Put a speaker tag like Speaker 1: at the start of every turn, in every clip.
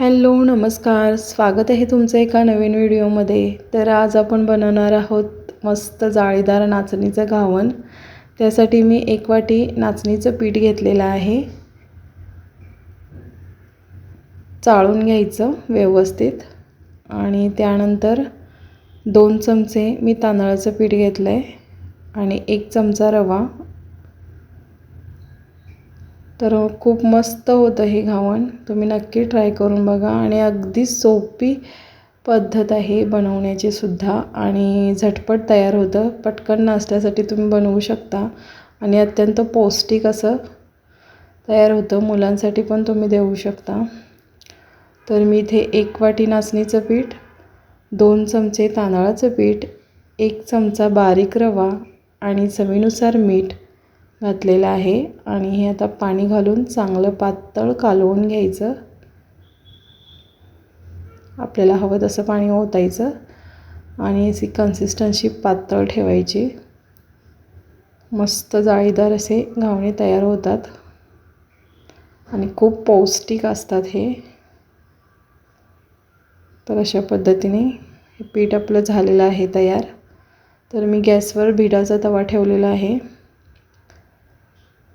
Speaker 1: Hello नमस्कार. स्वागत आहे तुमचं एका नवीन व्हिडिओमध्ये. तर आज आपण बनवणार आहोत मस्त जाळीदार नाचणीचं घावण त्यासाठी मी एक वाटी नाचणीचं पीठ घेतलेलं आहे. चाळून घ्यायचं व्यवस्थित. आणि त्यानंतर दोन चमचे मी तांदळाचं पीठ घेतलं आहे आणि एक चमचा रवा तर खूप मस्त होतं हे घावण तुम्ही नक्की ट्राय करून बघा आणि अगदी सोपी पद्धत आहे बनवण्याची सुद्धा. आणि झटपट तयार होतं. पटकन नाश्त्यासाठी तुम्ही बनवू शकता. आणि अत्यंत पौष्टिक असं तयार होतं. मुलांसाठी पण तुम्ही देऊ शकता. तर मी इथे एक वाटी नाचणीचं पीठ दोन चमचे तांदळाचं पीठ एक चमचा बारीक रवा आणि चवीनुसार मीठ घातलेलं आहे आणि हे आता पाणी घालून चांगलं पातळ कालवून घ्यायचं. आपल्याला हवं तसं पाणी ओतायचं आणि याची कन्सिस्टन्सी पातळ ठेवायची. मस्त जाळीदार असे घावणे तयार होतात आणि खूप पौष्टिक असतात हे. तर अशा पद्धतीने हे पीठ आपलं झालेलं आहे तयार. तर मी गॅसवर भिडाचा तवा ठेवलेला आहे.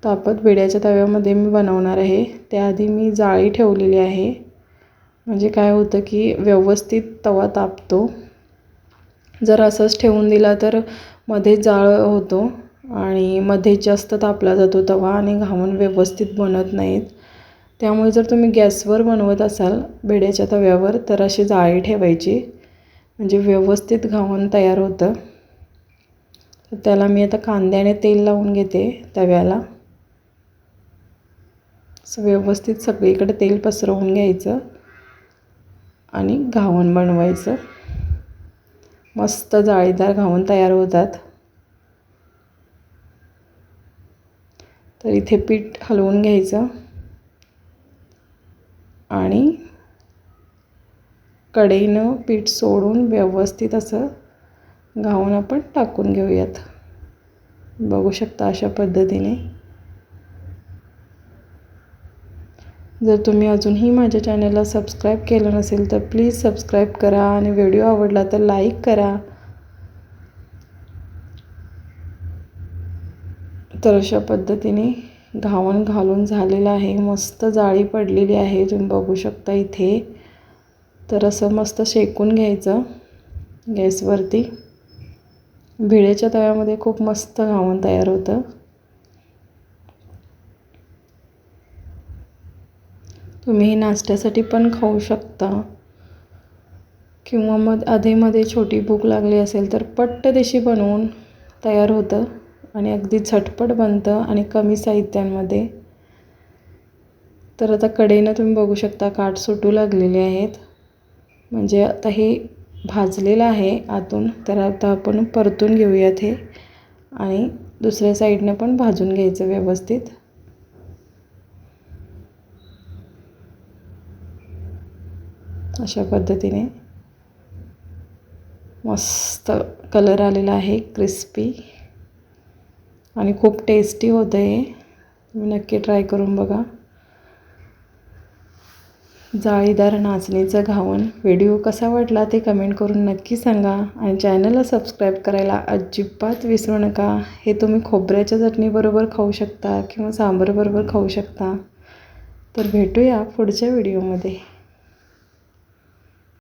Speaker 1: तापत विड्याच्या तव्यामध्ये मी बनवणार आहे. त्याआधी मी जाळी ठेवलेली आहे. म्हणजे काय होतं की व्यवस्थित तवा तापतो. जर असंच ठेवून दिला तर मध्ये जाळ होतो आणि मध्ये जास्त तापला जातो तवा आणि घावण व्यवस्थित बनत नाहीत. त्यामुळे जर तुम्ही गॅसवर बनवत असाल बेड्याच्या तव्यावर तर अशी जाळी ठेवायची. म्हणजे व्यवस्थित घावण तयार होतं. त्याला मी आता कांद्याने तेल लावून घेते तव्याला. असं व्यवस्थित सगळीकडे तेल पसरवून घ्यायचं आणि घावण बनवायचं. मस्त जाळीदार घावण तयार होतात. तर इथे पीठ हलवून घ्यायचं आणि कढईनं पीठ सोडून व्यवस्थित असं घावून आपण टाकून घेऊयात. बघू शकता अशा पद्धतीने. जर तुम्ही अजूनही माझ्या चॅनलला सबस्क्राईब केलं नसेल तर प्लीज सबस्क्राईब करा आणि व्हिडिओ आवडला तर लाईक करा. तर अशा पद्धतीने घावण घालून झालेलं आहे. मस्त जाळी पडलेली आहे. तुम्ही बघू शकता इथे. तर असं मस्त शेकून घ्यायचं गॅसवरती. भिडेच्या तव्यामध्ये खूप मस्त घावण तयार होतं. तुम्ही हे नाश्त्यासाठी पण खाऊ शकता. किंवा मग अधेमध्ये छोटी भूक लागली असेल तर पट्ट देशी बनवून तयार होतं आणि अगदी झटपट बनतं आणि कमी साहित्यांमध्ये. तर आता कडेनं तुम्ही बघू शकता काठ सुटू लागलेले आहेत. म्हणजे आता हे भाजलेलं आहे आतून तर आता आपण परतून घेऊयात हे. आणि दुसऱ्या साईडनं पण भाजून घ्यायचं व्यवस्थित. अशा पद्धतीने मस्त कलर आलेला आहे क्रिस्पी आणि खूप टेस्टी होतं हे. तुम्ही नक्की ट्राय करून बघा. जाळीदार नाचणीचं घावण व्हिडिओ कसा वाटला ते कमेंट करून नक्की सांगा. आणि चॅनलला सबस्क्राईब करायला अजिबात विसरू नका. हे तुम्ही खोबऱ्याच्या चटणीबरोबर खाऊ शकता किंवा सांबरबरोबर खाऊ शकता. तर भेटूया पुढच्या व्हिडिओमध्ये